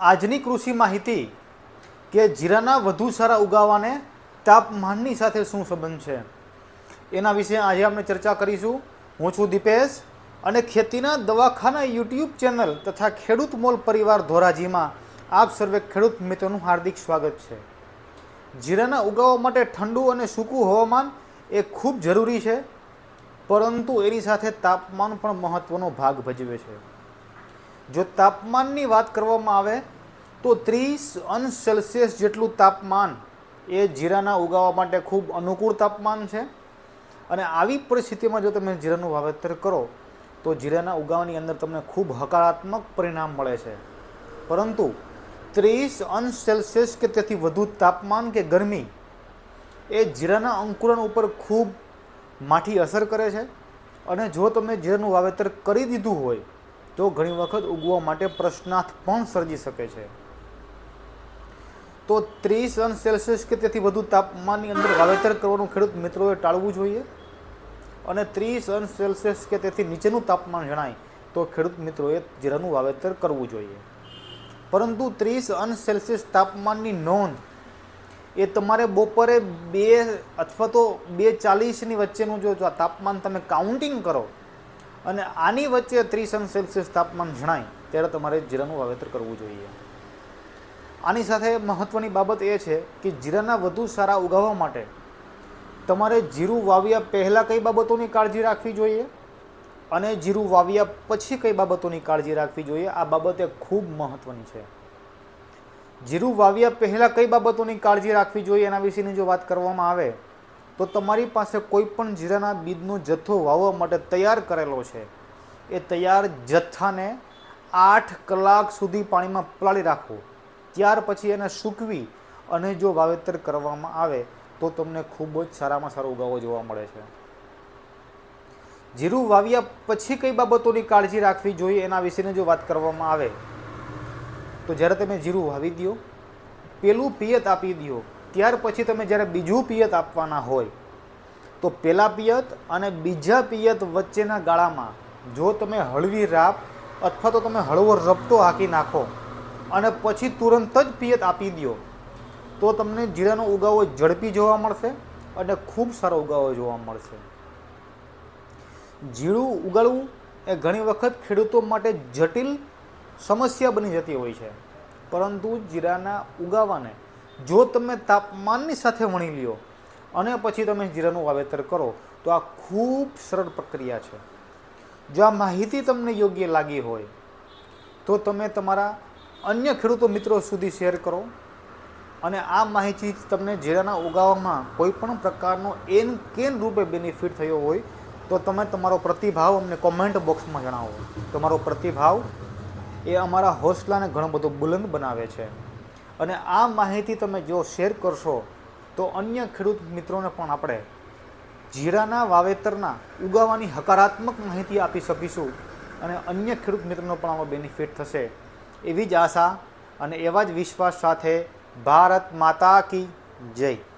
આજની કૃષિ માહિતી કે જીરાના વધુ સારા ઉગાવાને તાપમાનની સાથે શું સંબંધ છે? એના વિશે આજે આપણે ચર્ચા કરીશું. હું છું દીપેશ અને ખેતીના દવાખાના યુટ્યુબ ચેનલ તથા ખેડૂત મોલ પરિવાર ધોરાજીમાં આપ સર્વે ખેડૂત મિત્રોનું હાર્દિક સ્વાગત છે. જીરાના ઉગાવવા માટે ઠંડુ અને સૂકું હવામાન એ ખૂબ જરૂરી છે, પરંતુ એની સાથે તાપમાન પણ મહત્ત્વનો ભાગ ભજવે છે. જો તાપમાનની વાત કરવામાં આવે, તો ત્રીસ અંશ સેલ્સિયસ જેટલું તાપમાન એ જીરાના ઉગાવવા માટે ખૂબ અનુકૂળ તાપમાન છે. અને આવી પરિસ્થિતિમાં જો તમે જીરાનું વાવેતર કરો, તો જીરાના ઉગાવાની અંદર તમને ખૂબ હકારાત્મક પરિણામ મળે છે. પરંતુ ત્રીસ અંશ સેલ્સિયસ કે તેથી વધુ તાપમાન કે ગરમી એ જીરાના અંકુરણ ઉપર ખૂબ માઠી અસર કરે છે. અને જો તમે જીરાનું વાવેતર કરી દીધું હોય તો ઘણી વખત ઉગવા માટે પ્રશ્નાર્થ પણ સર્જી શકે છે. તો ત્રીસ અંશ સેલ્સિયસ કે તેથી વધુ તાપમાનની અંદર વાવેતર કરવાનું ખેડૂત મિત્રોએ ટાળવું જોઈએ અને ત્રીસ અંશ સેલ્સિયસ કે તેથી નીચેનું તાપમાન જણાય તો ખેડૂત મિત્રોએ જીરાનું વાવેતર કરવું જોઈએ. પરંતુ ત્રીસ અંશ સેલ્સિયસ તાપમાનની નોંધ એ તમારે બપોરે બે અથવા તો બે ચાલીસની વચ્ચેનું જો તાપમાન તમે કાઉન્ટિંગ કરો અને આની વચ્ચે ત્રીસ અંશ સેલ્સિયસ તાપમાન જણાય, ત્યારે તમારે જીરાનું વાવેતર કરવું જોઈએ. આની સાથે મહત્ત્વની બાબત એ છે કે જીરાના વધુ સારા ઉગાવવા માટે તમારે જીરું વાવ્યા પહેલાં કઈ બાબતોની કાળજી રાખવી જોઈએ અને જીરું વાવ્યા પછી કઈ બાબતોની કાળજી રાખવી જોઈએ, આ બાબતે ખૂબ મહત્ત્વની છે. જીરું વાવ્યા પહેલાં કઈ બાબતોની કાળજી રાખવી જોઈએ એના વિશેની જો વાત કરવામાં આવે તો તમારી પાસે કોઈ પણ જીરાના બીજનો જથ્થો વાવવા માટે તૈયાર કરેલો છે. એ તૈયાર જથ્થાને આઠ કલાક સુધી પાણીમાં પલાળી રાખવો ત્યાર પછી એને સૂકવી અને જો વાવેતર કરવામાં આવે તો તમને ખૂબ જ સારામાં સારો ઉગાવો જોવા મળે છે. જીરું વાવ્યા પછી કઈ બાબતોની કાળજી રાખવી જોઈએ એના વિશેની જો વાત કરવામાં આવે, તો જ્યારે તમે જીરું વાવી દો, પેલું પિયત આપી દો ત્યાર પછી તમે જ્યારે બીજું પિયત આપવાના હોય, તો પહેલાં પિયત અને બીજા પિયત વચ્ચેના ગાળામાં જો તમે હળવી રાપ અથવા તો તમે હળવો રપતો હાંકી નાખો અને પછી તુરંત જ પિયત આપી દો, તો તમને જીરાનો ઉગાવો ઝડપી જોવા મળશે અને ખૂબ સારો ઉગાવો જોવા મળશે. જીરું ઉગાડવું એ ઘણી વખત ખેડૂતો માટે જટિલ સમસ્યા બની જતી હોય છે, પરંતુ જીરાના ઉગાવાને જો તમે તાપમાનની સાથે વણી લ્યો અને પછી તમે જીરાનું વાવેતર કરો, તો આ ખૂબ સરળ પ્રક્રિયા છે. જો આ માહિતી તમને યોગ્ય લાગી હોય, તો તમે તમારા અન્ય ખેડૂતો મિત્રો સુધી શેર કરો અને આ માહિતી તમને જીરાના ઉગાવવામાં કોઈ પણ પ્રકારનો એન કેન રૂપે બેનિફિટ થયો હોય, તો તમે તમારો પ્રતિભાવ અમને કોમેન્ટ બોક્સમાં જણાવો. તમારો પ્રતિભાવ એ અમારા હોસલાને ઘણો બધો બુલંદ બનાવે છે. અને આ માહિતી તમે જો શેર કરશો, તો અન્ય ખેડૂત મિત્રોને પણ આપણે જીરાના વાવેતરના ઉગાવાની હકારાત્મક માહિતી આપી શકીશું અને અન્ય ખેડૂત મિત્રોનો પણ આમાં બેનિફિટ થશે. એવી જ આશા અને એવા જ વિશ્વાસ સાથે ભારત માતા કી જય.